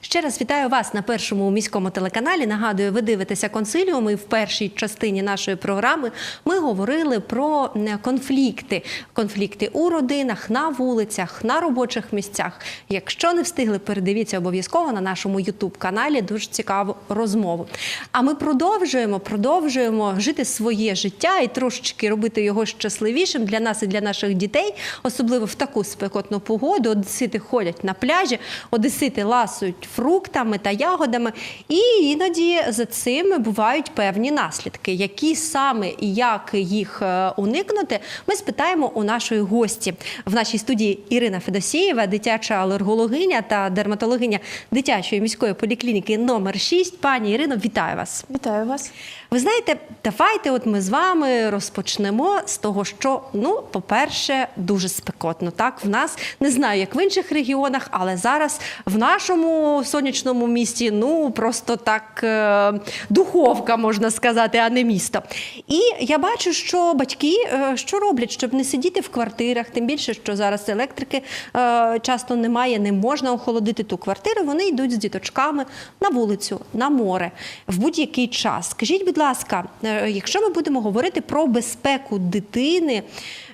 Ще раз вітаю вас на першому міському телеканалі. Нагадую, ви дивитеся консиліум. І в першій частині нашої програми ми говорили про е, конфлікти. Конфлікти у родинах, на вулицях, на робочих місцях. Якщо не встигли, передивіться обов'язково на нашому Ютуб каналі. Дуже цікаву розмову. А ми продовжуємо, продовжуємо жити своє життя і трошечки робити його щасливішим для нас і для наших дітей, особливо в таку спекотну погоду. Одесити ходять на пляжі, одесити ласують фруктами та ягодами, і іноді за цим бувають певні наслідки. Які саме і як їх е, уникнути, ми спитаємо у нашої гості в нашій студії Ірина Федосієва, дитяча алергологиня та дерматологиня дитячої міської поліклініки номер 6. Пані Ірино, вітаю вас. Вітаю вас. Ви знаєте, давайте от ми з вами розпочнемо з того, що ну, по-перше, дуже спекотно. Так, в нас не знаю, як в інших регіонах, але зараз в нашому сонячному місті ну просто так е, духовка, можна сказати, а не місто. І я бачу, що батьки е, що роблять, щоб не сидіти в квартирах, тим більше, що зараз електрики е, часто немає, не можна охолодити ту квартиру. Вони йдуть з діточками на вулицю, на море в будь-який час. Скажіть, будь ласка, якщо ми будемо говорити про безпеку дитини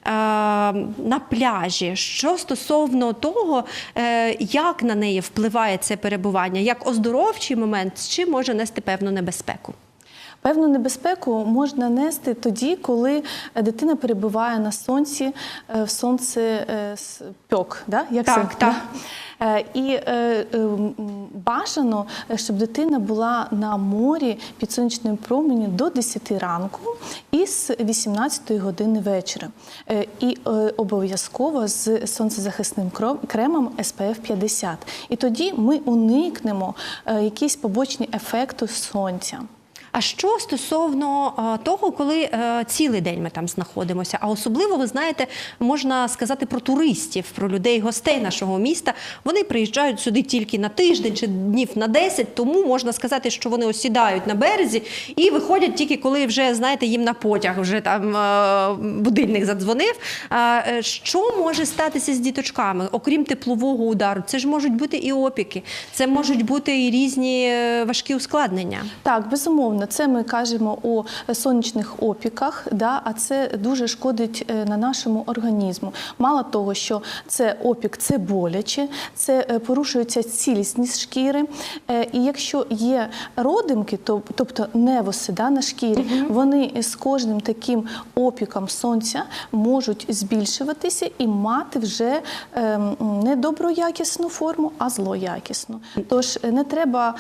на пляжі, що стосовно того, е, як на неї впливає це перебування, як оздоровчий момент, чи може нести певну небезпеку? Певну небезпеку можна нести тоді, коли дитина перебуває на сонці, е, в сонце е, пьок, да? Як Так, це? так. Е, І е, е, бажано, е, щоб дитина була на морі під сонячним променем до 10 ранку і з 18 години вечора. Е, І е, обов'язково з сонцезахисним кремом SPF 50. І тоді ми уникнемо е, якісь побочні ефекти сонця. А що стосовно того, коли е, цілий день ми там знаходимося? А особливо, ви знаєте, можна сказати про туристів, про людей, гостей нашого міста. Вони приїжджають сюди тільки на тиждень чи днів на 10, тому можна сказати, що вони осідають на березі і виходять тільки коли вже знаєте їм на потяг, вже там е, будильник задзвонив. Е, що може статися з діточками, окрім теплового удару? Це ж можуть бути і опіки, це можуть бути і різні е, важкі ускладнення. Так, безумовно, це ми кажемо у сонячних опіках, да, а це дуже шкодить е, на нашому організму. Мало того, що це опік, це боляче, це е, порушується цілісність шкіри. Е, І якщо є родимки, то тобто невоси да, на шкірі, вони з кожним таким опіком сонця можуть збільшуватися і мати вже ем, не доброякісну форму, а злоякісну. Тож не треба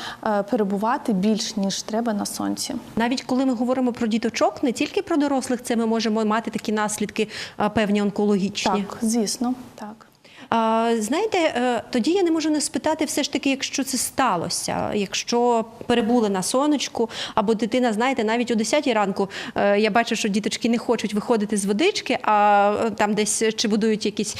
перебувати більш ніж треба на сонці. Навіть коли ми говоримо про діточок, не тільки про дорослих, це ми можемо мати такі наслідки певні онкологічні. Так, звісно, так. Знаєте, е, тоді я не можу не спитати, все ж таки, якщо це сталося, якщо перебули на сонечку, або дитина, знаєте, навіть о 10 ранку е, я бачу, що діточки не хочуть виходити з водички, а е, там десь чи будують якісь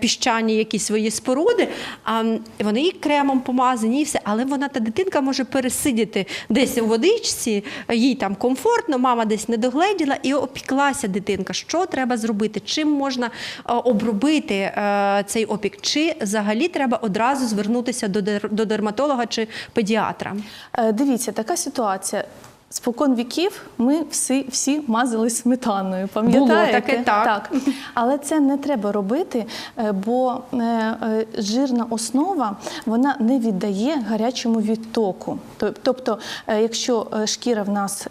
піщані якісь свої споруди, а вони і кремом помазані, і все, але вона та дитинка може пересидіти десь у водичці, їй там комфортно, мама десь не догледіла і опіклася дитинка. Що треба зробити? Чим можна обробити цей опік? Чи взагалі треба одразу звернутися до дер- дерматолога чи педіатра? Е, Дивіться, така ситуація. Спокон віків ми всі, всі мазали сметаною. Пам'ятаєте? таке, так. Але це не треба робити, е, бо е, е, жирна основа вона не віддає гарячому відтоку. Тоб- Тобто, якщо шкіра в нас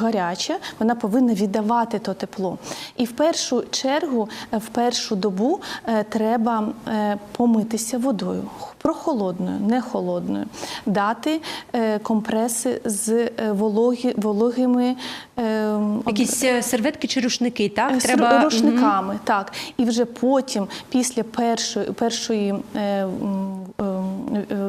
гаряча, вона повинна віддавати то тепло. І в першу чергу, в першу добу треба помитися водою. Прохолодною, не холодною, дати е, компреси з е, вологі, вологими е, Якісь серветки чи рушники, так? З Треба рушниками, так. І вже потім, після першої, першої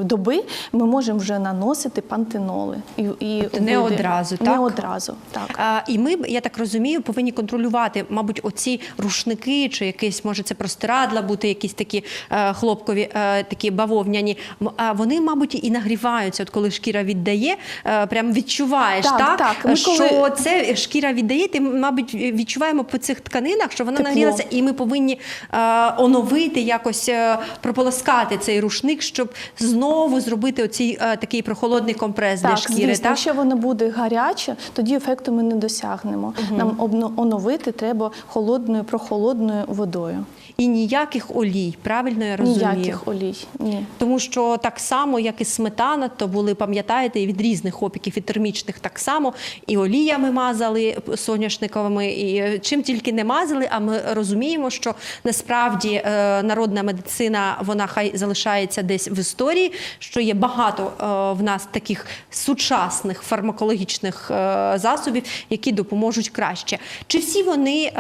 доби, ми можемо вже наносити пантеноли. І, і Тобто не буде- одразу, Не одразу, так. А, і ми, я так розумію, повинні контролювати, мабуть, оці рушники, чи якийсь, може, це простирадла бути, якісь такі е, хлопкові, е, такі бавовняні. А вони, мабуть, і нагріваються, от коли шкіра віддає, е, прям відчуваєш, Так, так, так. Ми що коли- це шкіра віддає, ти, мабуть, відчуваємо по цих тканинах, що вона Тепло. нагрілася, і ми повинні е, оновити, якось е, прополоскати цей рушник, щоб знову зробити оцей е, такий прохолодний компрес для шкіри. звісно, Так? якщо воно буде гаряче, тоді ефекту ми не досягнемо. Нам обно- оновити треба холодною, прохолодною водою. І ніяких олій, правильно я розумію? Ніяких олій. Ні. Тому що так само, як і сметана, то були, пам'ятаєте, від різних опіків, і термічних так само, і оліями мазали соняшниковими, і е, чим тільки не мазали. А ми розуміємо, що насправді е, народна медицина вона хай залишається десь в історії, що є багато е, в нас таких сучасних фармакологічних засобів, які допоможуть краще. Чи всі вони,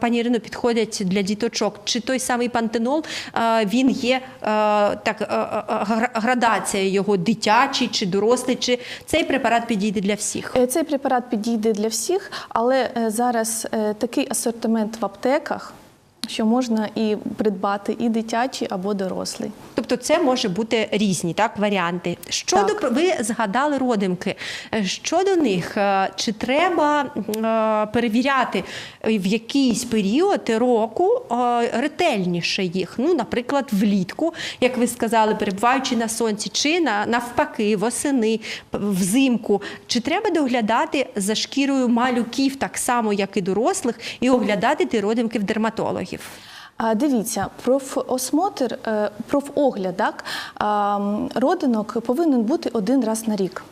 пані Ірино, підходять для діточок? Чи той самий пантенол він є е, так е, е, градація його дитячий чи дорослий? Чи цей препарат підійде для всіх? Цей препарат підійде для всіх, але зараз такий асортимент в аптеках, що можна і придбати і дитячий або дорослий. Тобто це може бути різні так варіанти. Щодо Так. ви згадали родимки. Е, Щодо них, е, чи треба е, перевіряти в якийсь період року е, ретельніше їх? Ну, наприклад, влітку, як ви сказали, перебуваючи на сонці, чи на навпаки, восени, взимку. Чи треба доглядати за шкірою малюків так само, як і дорослих, і оглядати ті родимки в дерматологів? А дивіться, профосмотр, е, профогляд так, родинок повинен бути один раз на рік.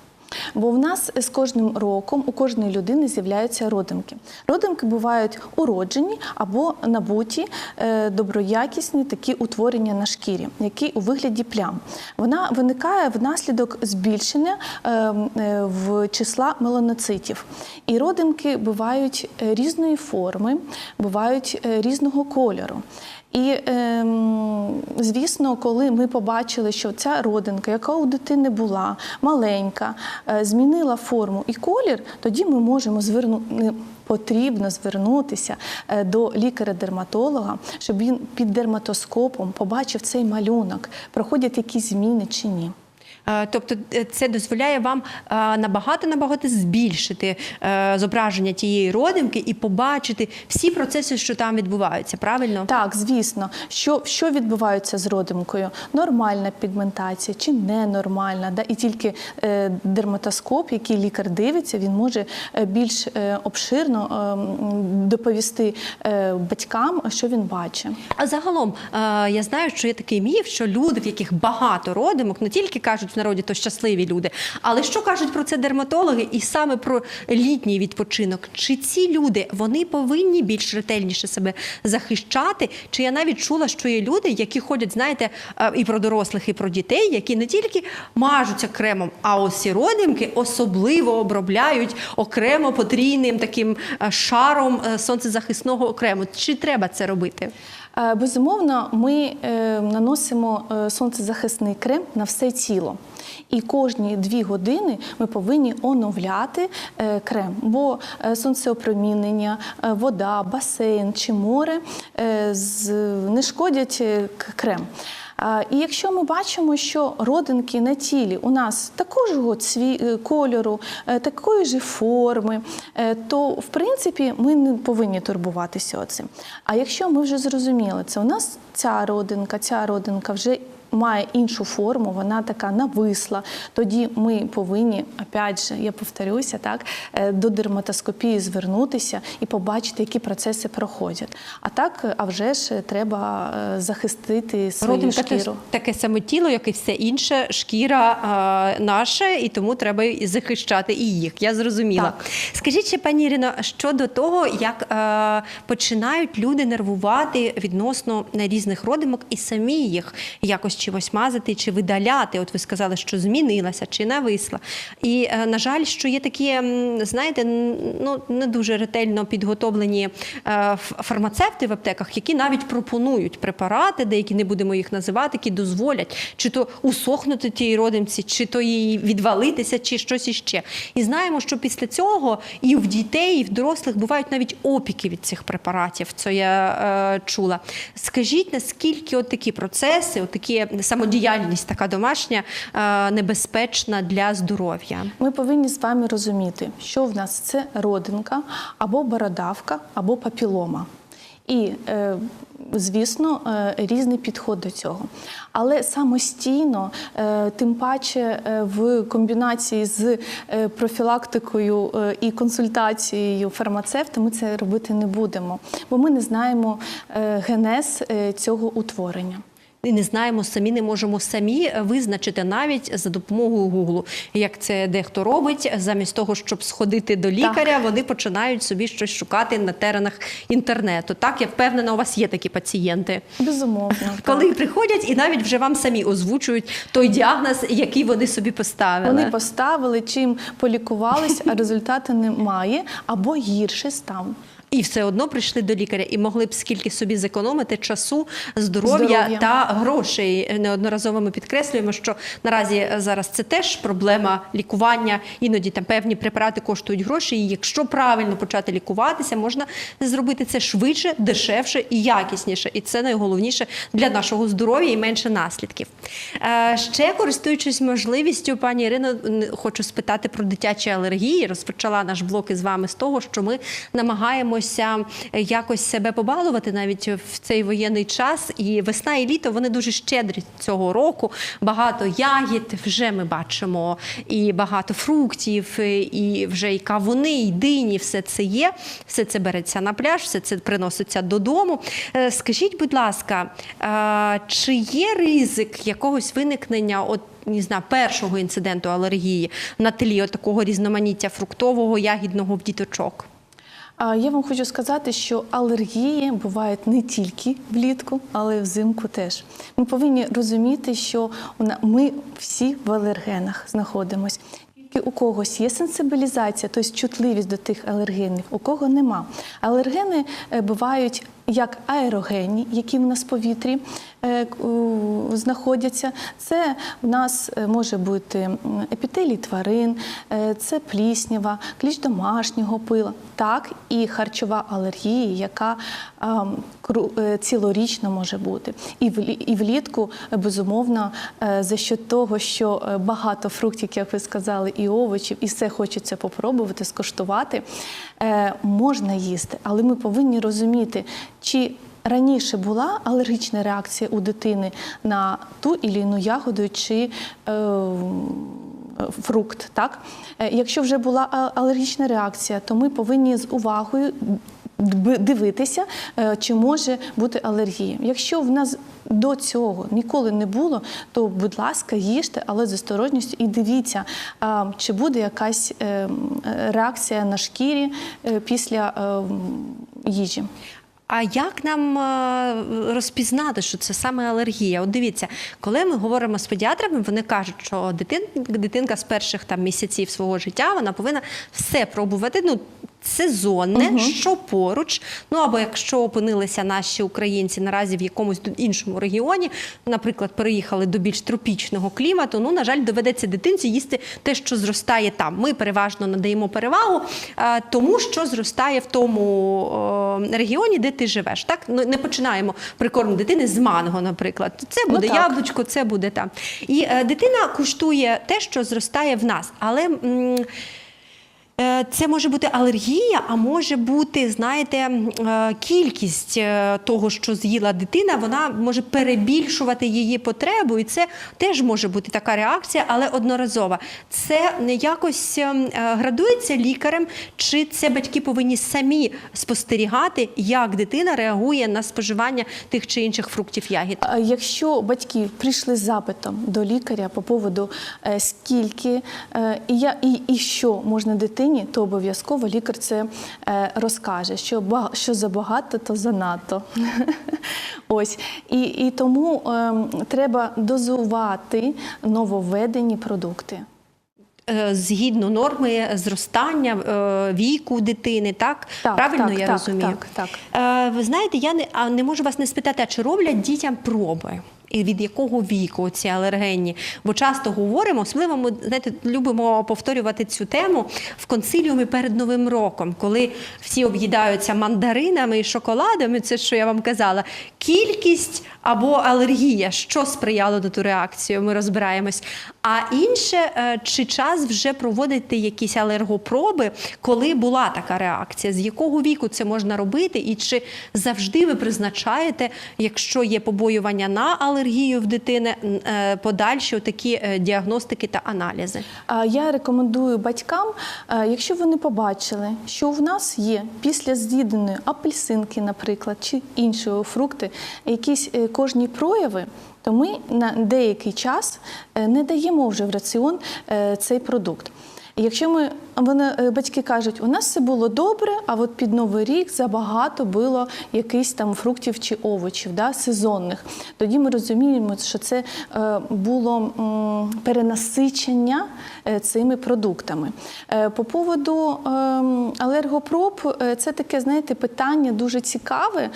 Бо в нас з кожним роком у кожної людини з'являються родимки. Родимки бувають уроджені або набуті е, доброякісні такі утворення на шкірі, які у вигляді плям. Вона виникає внаслідок збільшення е, е, в числа меланоцитів. І родимки бувають різної форми, бувають різного кольору. І, ем, звісно, коли ми побачили, що ця родинка, яка у дитини була маленька, е, змінила форму і колір, тоді ми можемо звернути. Потрібно звернутися е, до лікаря-дерматолога, щоб він під дерматоскопом побачив цей малюнок, проходять якісь зміни чи ні. Е, Тобто е, це дозволяє вам набагато набагато збільшити е, зображення тієї родимки і побачити всі процеси, що там відбуваються. Правильно? Так, звісно, що, що відбувається з родимкою? Нормальна пігментація чи ненормальна? Да? І тільки е, дерматоскоп, який лікар дивиться, він може е, більш е, обширно е, доповісти е, батькам, що він бачить. А загалом е, я знаю, що є такий міф, що люди, в яких багато родимок, не тільки кажуть народі, то щасливі люди, але що кажуть про це дерматологи, і саме про літній відпочинок. Чи ці люди вони повинні більш ретельніше себе захищати? Чи я навіть чула, що є люди, які ходять, знаєте, е, і про дорослих, і про дітей, які не тільки мажуться кремом, а ось і родимки особливо обробляють окремо потрійним таким е, шаром е, сонцезахисного окрему. Чи треба це робити? Е, Безумовно, ми е, наносимо е, сонцезахисний крем на все тіло. І кожні дві години ми повинні оновляти крем, бо сонцеопромінення, вода, басейн чи море не шкодять крем. І якщо ми бачимо, що родинки на тілі у нас такого цві- е, кольору, е, такої ж форми, е, то в принципі ми не повинні турбуватися цим. А якщо ми вже зрозуміли, це у нас ця родинка, ця родинка вже має іншу форму, вона така нависла. Тоді ми повинні, опять же, я повторюся, так е, до дерматоскопії звернутися і побачити, які процеси проходять. А так, е, а вже ж треба е, захистити свою Родинка шкіру. теж таке саме тіло, як і все інше, шкіра е, наша, і тому треба і захищати і їх. Я зрозуміла. Так. Скажіть ще, пані Ірино, щодо того, як е, починають люди нервувати відносно різних родимок і самі їх якось чимось мазати чи видаляти. От ви сказали, що змінилася чи нависла. І е, на жаль, що є такі, знаєте, ну не дуже ретельно підготовлені е, фармацевти в аптеках, які навіть пропонують препарати, деякі не будемо їх називати, які дозволять чи то усохнути тієї родимці, чи то їй відвалитися, чи щось іще. І знаємо, що після цього і в дітей, і в дорослих бувають навіть опіки від цих препаратів. Це я е, чула. Скажіть, наскільки от такі процеси, от такі самодіяльність, така домашня, е, небезпечна для здоров'я? Ми повинні з вами розуміти, що в нас це родинка або бородавка, або папілома. І е, Звісно, е, різний підход до цього. Але самостійно, тим паче в комбінації з профілактикою і консультацією фармацевта, ми це робити не будемо, бо ми не знаємо генез цього утворення. І не знаємо самі, не можемо самі визначити навіть за допомогою Гуглу, як це дехто робить, замість того, щоб сходити до лікаря, вони починають собі щось шукати на теренах інтернету. Так, я впевнена, у вас є такі пацієнти. Безумовно. так. Коли приходять і навіть вже вам самі озвучують той діагноз, який вони собі поставили. Вони поставили, чим полікувались, а результату немає, або гірше став. І все одно прийшли до лікаря і могли б скільки собі зекономити часу, здоров'я, Здоров'я. та грошей. Неодноразово ми підкреслюємо, що наразі зараз це теж проблема лікування. Іноді там певні препарати коштують гроші. І якщо правильно почати лікуватися, можна зробити це швидше, дешевше і якісніше. І це найголовніше для нашого здоров'я і менше наслідків. Е, Ще користуючись можливістю, пані Ірино, хочу спитати про дитячі алергії. Розпочала наш блок із вами з того, що ми намагаємося якось себе побалувати навіть в цей воєнний час. І весна і літо вони дуже щедрі цього року. Багато ягід вже ми бачимо, і багато фруктів, і вже і кавуни, і дині, все це є. Все це береться на пляж, все це приноситься додому. Е, Скажіть, будь ласка, е, чи є ризик якогось виникнення? От не знаю, першого інциденту алергії на тлі такого різноманіття фруктового, ягідного в діточок? Я вам хочу сказати, що алергії бувають не тільки влітку, але й взимку теж. Ми повинні розуміти, що ми всі в алергенах знаходимося. Тільки у когось є сенсибілізація, тобто чутливість до тих алергенів, у кого нема. Алергени е, бувають як аерогенні, які в нас в повітрі е, знаходяться. Це в нас е, може бути епітелій тварин, е, це пліснява, кліч домашнього пила, так і харчова алергія, яка цілорічно може бути. І влі- і влітку, безумовно, за що того, що багато фруктів, як ви сказали, і овочів, і все хочеться попробувати, скуштувати, е, можна їсти, але ми повинні розуміти, чи раніше була алергічна реакція у дитини на ту і іну ягоду чи е, фрукт. Так? Е, Якщо вже була алергічна реакція, то ми повинні з увагою дивитися, е, чи може бути алергія. Якщо в нас до цього ніколи не було, то, будь ласка, їжте, але з осторожністю і дивіться, чи буде якась е, м, е, реакція на шкірі після е, їжі. А як нам е, розпізнати, що це саме алергія? От дивіться, коли ми говоримо з педіатрами, вони кажуть, що дитин, дитинка з перших там місяців свого життя вона повинна все пробувати. Ну, сезонне, що поруч. Ну або якщо опинилися наші українці наразі в якомусь іншому регіоні, наприклад, переїхали до більш тропічного клімату. Ну, на жаль, доведеться дитинці їсти те, що зростає там. Ми переважно надаємо перевагу е, тому, що зростає в тому е, регіоні, де ти живеш. Так ну не починаємо прикорм дитини з манго, наприклад. Це Ну, буде ну, яблучко, це буде там. І е, дитина куштує те, що зростає в нас, але. м, Це може бути алергія, а може бути, знаєте, е, кількість е, того, що з'їла дитина, вона може перебільшувати її потребу, і це теж може бути така реакція, але одноразова. Це якось е, градується лікарем, чи це батьки повинні самі спостерігати, як дитина реагує на споживання тих чи інших фруктів ягід. Якщо батьки прийшли з запитом до лікаря по поводу е, скільки е, і, я, і, і що можна дитині, то обов'язково лікар це е, розкаже, що, що забагато, то занадто. Ось. І, і тому ем, треба дозувати нововведені продукти. Е, Згідно норми зростання е, віку дитини, так? Так, Правильно так, я так, розумію? так, Е, Ви знаєте, я не, не можу вас не спитати, а чи роблять дітям проби? І від якого віку ці алергенні? Бо часто говоримо, особливо ми знаєте, любимо повторювати цю тему в консиліумі перед Новим роком, коли всі об'їдаються мандаринами і шоколадами. Це що я вам казала. Кількість або алергія, що сприяло на ту реакцію, ми розбираємось. А інше, е, чи час вже проводити якісь алергопроби, коли була така реакція? З якого віку це можна робити, і чи завжди ви призначаєте, якщо є побоювання на алергію в дитини, е, подальші такі діагностики та аналізи? Я рекомендую батькам, е, якщо вони побачили, що в нас є після з'їденої апельсинки, наприклад, чи іншого фрукти, якісь е, кожні прояви. То ми на деякий час е, не даємо вже в раціон е, цей продукт. Якщо ми вони е, батьки кажуть, у нас все було добре, а от під новий рік забагато було якихось там фруктів чи овочів, да, сезонних. Тоді ми розуміємо, що це е, було перенасичення е, цими продуктами. По поводу ем, алергопроб, це таке, знаєте, питання дуже цікаве,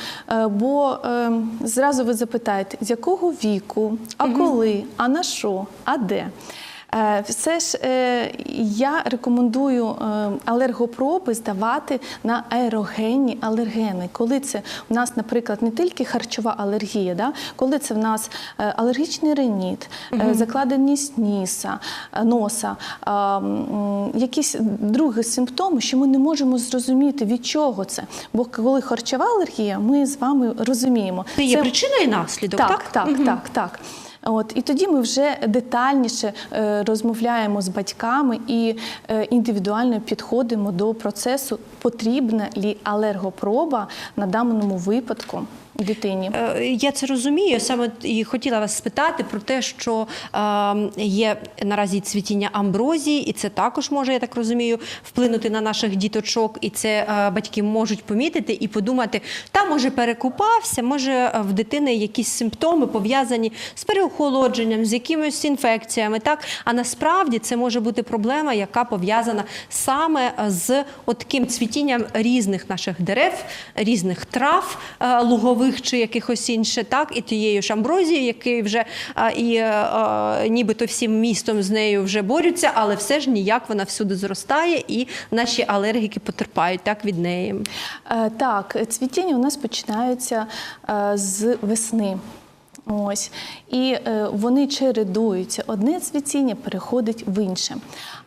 бо ем, зразу ви запитаєте, з якого віку, а коли, а на що, а де. Е, Все ж е, я рекомендую е, алергопроби здавати на аерогенні алергени. Коли це в нас, наприклад, не тільки харчова алергія, да? коли це в нас алергічний реніт, закладеність ніса, носа, якісь другі симптоми, що ми не можемо зрозуміти, від чого це. Бо коли харчова алергія, ми з вами розуміємо. Це є причиною і наслідок, так? Так, так, так, так. От і тоді ми вже детальніше е, розмовляємо з батьками і е, індивідуально підходимо до процесу, потрібна лі алергопроба на даному випадку дитині. Е, Я це розумію. Саме і хотіла вас спитати про те, що е, є наразі цвітіння амброзії, і це також може, я так розумію, вплинути на наших діточок. І це е, батьки можуть помітити і подумати, та може перекупався, може е, в дитини якісь симптоми пов'язані з переохолодженням, з якимись інфекціями. Так, а насправді це може бути проблема, яка пов'язана саме з от цвітінням різних наших дерев, різних трав е, лугових чи якихось інше, так і тією ж амброзією, який вже е, і е, е, нібито всім містом з нею вже борються, але все ж ніяк вона всюди зростає, і наші алергіки потерпають так від неї. Е, Так, цвітіння у нас починаються е, з весни. Ось. І е, вони чередуються. Одне цвітіння переходить в інше.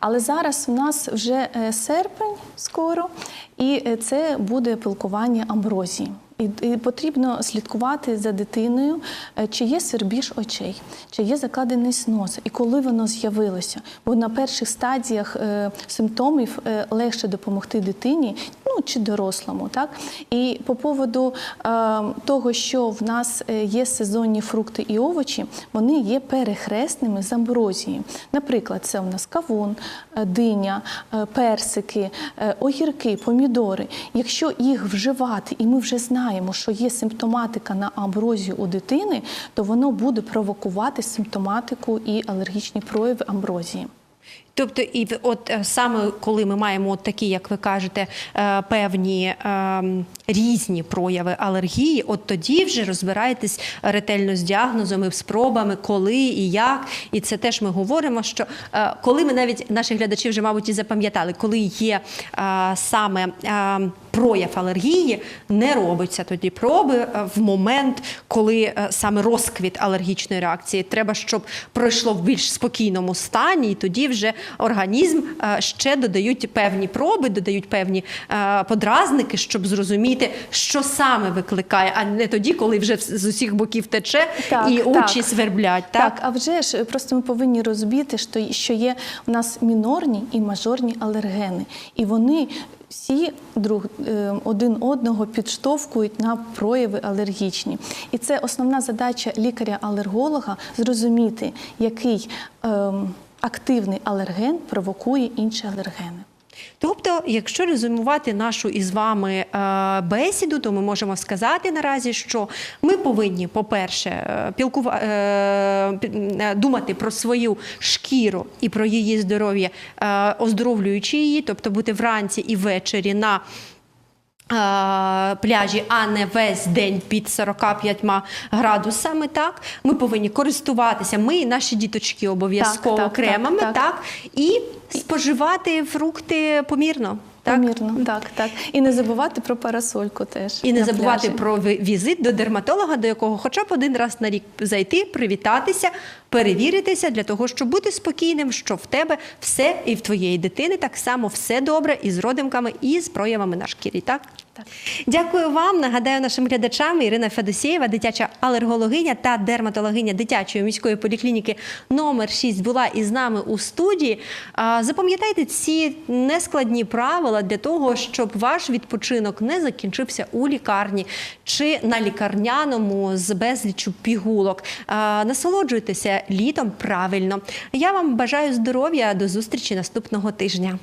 Але зараз у нас вже серпень скоро, і це буде пилкування амброзії. І, потрібно слідкувати за дитиною, е, чи є свербіж очей, чи є закладеність носа, і коли воно з'явилося. Бо на перших стадіях е, симптомів е, легше допомогти дитині, ну чи дорослому. Так? І по поводу е, того, що в нас е, є сезонні фрукти і овочі, вони є перехресними з амброзією. Наприклад, це у нас кавун, е, диня, е, персики, огірки, помідори. Якщо їх вживати, і ми вже знаємо, що є симптоматика на амброзію у дитини, то воно буде провокувати симптоматику і алергічні прояви амброзії. Тобто, і от е, саме коли ми маємо от такі, як ви кажете, е, певні е, різні прояви алергії, от тоді вже розбираєтесь ретельно з діагнозом і з пробами, коли і як. І це теж ми говоримо, що е, коли ми навіть наші глядачі вже, мабуть, і запам'ятали, коли є е, саме. е, Прояв алергії не робиться тоді проби е, в момент, коли е, саме розквіт алергічної реакції. Треба, щоб пройшло в більш спокійному стані, і тоді вже організм е, ще додають певні проби, додають певні е, подразники, щоб зрозуміти, що саме викликає, а не тоді, коли вже з усіх боків тече Так, і так. очі сверблять. Так, Так? а вже ж просто ми повинні розуміти, що, що є у нас мінорні і мажорні алергени, і вони всі друг е, один одного підштовхують на прояви алергічні. І це основна задача лікаря-алерголога зрозуміти, який ем, активний алерген провокує інші алергени. Тобто, якщо резюмувати нашу із вами е, бесіду, то ми можемо сказати наразі, що ми повинні, по-перше, е, пілкува- е, думати про свою шкіру і про її здоров'я, оздоровлюючи її, тобто бути вранці і ввечері на Пляжі, а не весь день під 45 градусами. Так, ми повинні користуватися. Ми і наші діточки обов'язково Так, так, кремами, так, так, так. і споживати фрукти помірно. Так? Помірно, так, так. І не забувати про парасольку теж. І не забувати пляжі. про візит до дерматолога, до якого хоча б один раз на рік зайти, привітатися, перевіритися для того, щоб бути спокійним, що в тебе все і в твоєї дитини так само все добре і з родимками, і з проявами на шкірі. Так? Так. Дякую вам. Нагадаю нашим глядачам Ірина Федосєєва, дитяча алергологиня та дерматологиня дитячої міської поліклініки номер 6 була із нами у студії. Запам'ятайте ці нескладні правила для того, щоб ваш відпочинок не закінчився у лікарні чи на лікарняному з безліччю пігулок. Насолоджуйтеся літом правильно. Я вам бажаю здоров'я. До зустрічі наступного тижня.